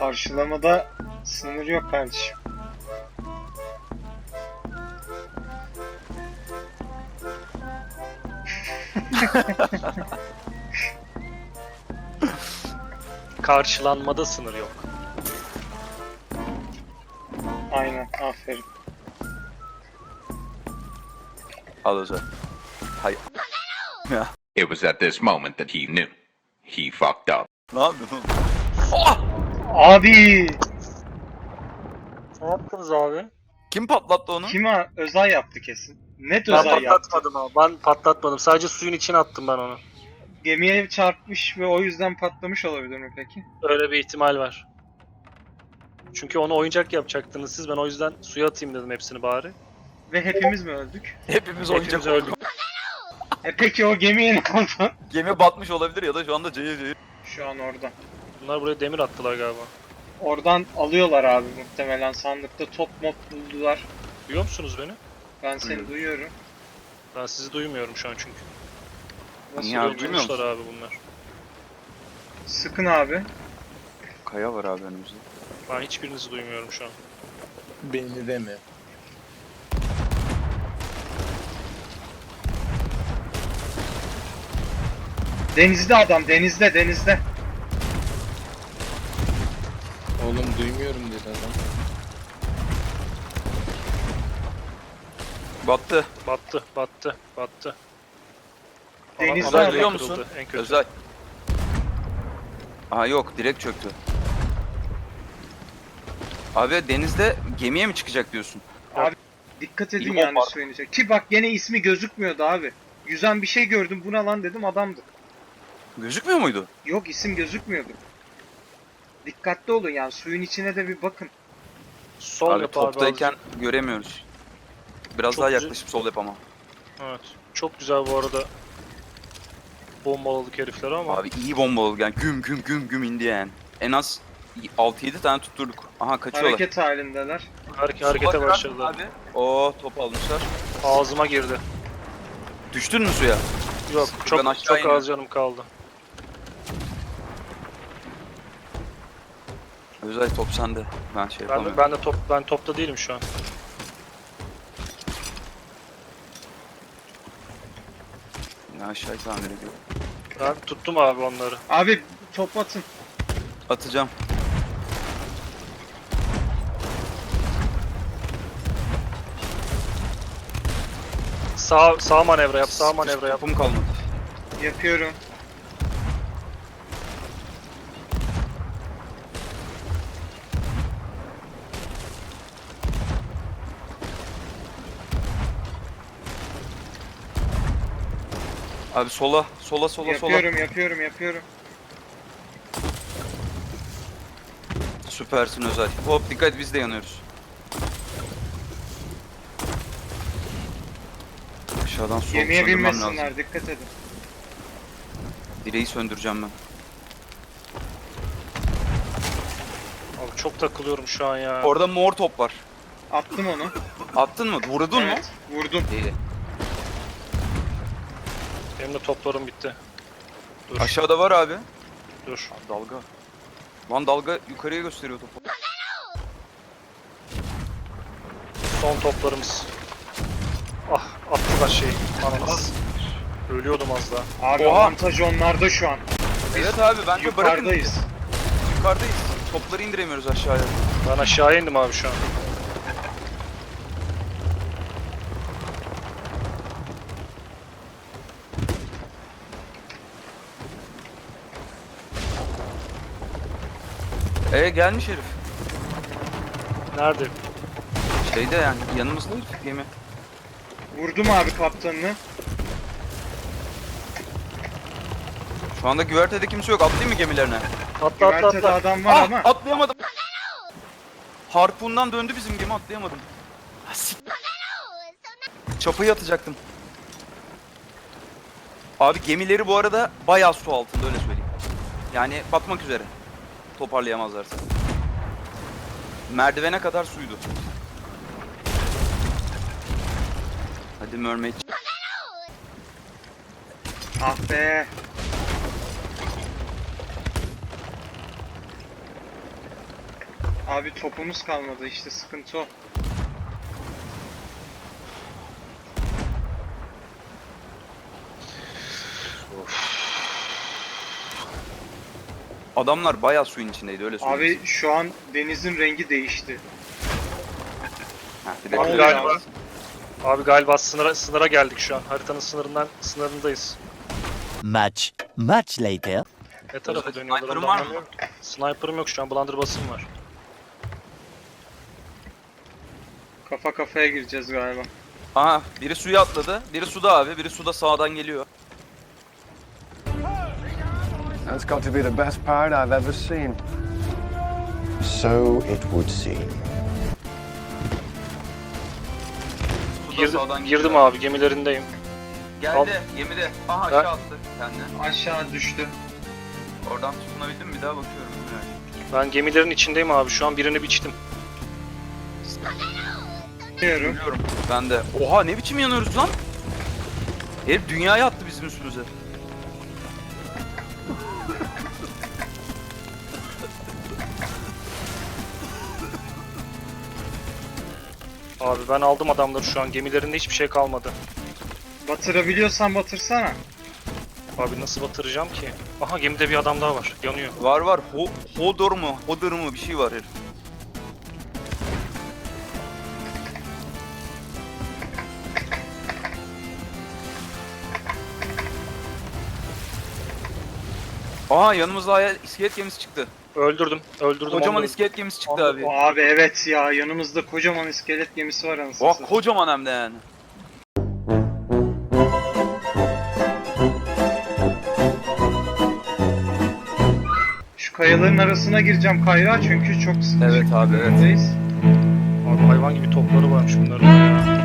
Karşılamada sınır yok kardeşim. Karşılanmada sınır yok. Aynen aferin. Al özel. Hay. Ya. It was at this moment that he knew. He fucked up. Ne yapıyorsun? Oh! Abi! Ne yaptınız abi? Kim patlattı onu? Kim ha? Özay yaptı kesin. Net Ben Özay yaptı. patlatmadım abi. Ben patlatmadım. Sadece suyun içine attım ben onu. Gemiye çarpmış ve o yüzden patlamış olabilir mi peki? Öyle bir ihtimal var. Çünkü onu oyuncak yapacaktınız siz. Ben o yüzden suya atayım dedim hepsini bari. Ve hepimiz mi öldük? Hepimiz oyuncak Hepimiz öldük. E peki o gemiye ne oldu? Gemi batmış olabilir ya da şu anda cayır cayır. Şu an orada. Bunlar buraya demir attılar galiba. Oradan alıyorlar abi muhtemelen sandıkta top mop buldular. Duyuyor musunuz beni? Ben seni Duyuyorum. duyuyorum. Ben sizi duymuyorum şu an çünkü. Nasıl Niye abi, duyuyorsun? duymuyor Oturmuşlar abi bunlar. Sıkın abi. Kaya var abi önümüzde. Ben hiçbirinizi duymuyorum şu an. Beni deme. Denizde adam denizde denizde. Battı. Battı, battı, battı. Denizde Alan-. Duyuyor kırıldı, musun? En kötü. Özel. Aa yok direkt çöktü. Abi denizde gemiye mi çıkacak diyorsun? Dikkat edin İyi yani içine. Ki bak gene ismi gözükmüyordu abi. Yüzen bir şey gördüm buna lan dedim adamdı. Gözükmüyor muydu? Yok isim gözükmüyordu. Dikkatli olun yani suyun içine de bir bakın. Sol abi yap abi. toptayken azıcık. göremiyoruz. Biraz Çok daha güzel. yaklaşıp sol yap ama. Evet. Çok güzel bu arada. Bombaladık herifleri ama. Abi iyi bomba oldu yani güm güm güm güm indi yani. En az 6-7 tane tutturduk. Aha kaçıyorlar. Hareket halindeler. Hareket, harekete başladılar. Abi. Oo top almışlar. Ağzıma girdi. Düştün mü suya? Yok Ben çok çok az canım kaldı. Özel top sende. Ben şey Ben yapamıyorum. de, ben de top ben topta değilim şu an. Ben aşağıyı tamir ediyorum. Ben tuttum abi onları. Abi top atın. Atacağım. Sağ sağ manevra yap, sağ manevra yap. Topum kalmadı. Yapıyorum. Abi sola, sola, sola, sola. yapıyorum yapıyorum yapıyorum. Süpersin Özel. Hop dikkat biz de yanıyoruz. Aşağıdan sol Gemiye söndürmem lazım. binmesinler dikkat edin. Direği söndüreceğim ben. Abi çok takılıyorum şu an ya. Orada mor top var. Attım onu. Attın mı? Vurdun mu? evet, Vurdum. İyi. Benim de toplarım bitti. Dur, Aşağıda var abi. dur. Dalga. Lan dalga yukarıya gösteriyor topu. Son toplarımız. Ah, attılar şeyi. Ananız. Ölüyordum az daha. Abi Oha. avantaj onlarda şu an. Biz Evet abi bence bırakın. yukarıdayız. Yukarıdayız. Topları indiremiyoruz aşağıya. Ben aşağıya indim abi şu an. E gelmiş herif. Nerede? Şeyde yani yanımızda herif gemi. Vurdum abi kaptanını. Şu anda güvertede kimse yok. Atlayayım mı gemilerine? Atla atla Güvertede atla. adam var Ah, ama. atlayamadım. Harpundan döndü bizim gemi atlayamadım. Sik- Çapayı atacaktım. Abi gemileri bu arada bayağı su altında öyle söyleyeyim. Yani batmak üzere. Toparlayamazlarsa. Merdivene kadar suydu. Hadi mermaid. Ah be. Abi topumuz kalmadı işte sıkıntı o. Adamlar bayağı suyun içindeydi öyle söyleyeyim. Abi şu an denizin rengi değişti. Ha, bir de Abi şöyle galiba-. Abi galiba sınıra, sınıra geldik şu an. Haritanın sınırından sınırındayız. Much, much later. Ne tarafa dönüyorlar sniper'ın onu var mı? anlamıyorum. Sniper'ım yok şu an blunderbuss'ım var. Kafa kafaya gireceğiz galiba. Aha biri suya atladı. Biri suda abi. Biri suda sağdan geliyor. That's got to be the best part I've ever seen. So it would seem. Girdim, girdim abi gemilerindeyim. Geldi gemide. Aha aşağı attı kendini. Aşağı düştü. Oradan tutunabildim mi? Bir daha bakıyorum. Evet. Ben gemilerin içindeyim abi şu an birini biçtim. Biliyorum. Biliyorum. Ben de. Oha ne biçim yanıyoruz lan? Herif dünyaya attı bizim üstümüze. Abi ben aldım adamları şu an gemilerinde hiçbir şey kalmadı. Batırabiliyorsan batırsana. Abi nasıl batıracağım ki? Aha gemide bir adam daha var yanıyor. Var var. Ho Hodor mu? Hodor mu? Bir şey var herif. Aa yanımızda iskelet gemisi çıktı. Öldürdüm öldürdüm Kocaman onu. iskelet gemisi çıktı abi. Abi evet ya yanımızda kocaman iskelet gemisi var anasını satayım. kocaman hem de yani. Şu kayaların arasına gireceğim kayra çünkü çok sıkıntı. Evet abi evet. durumdayız. Abi hayvan gibi topları varmış bunların. ya.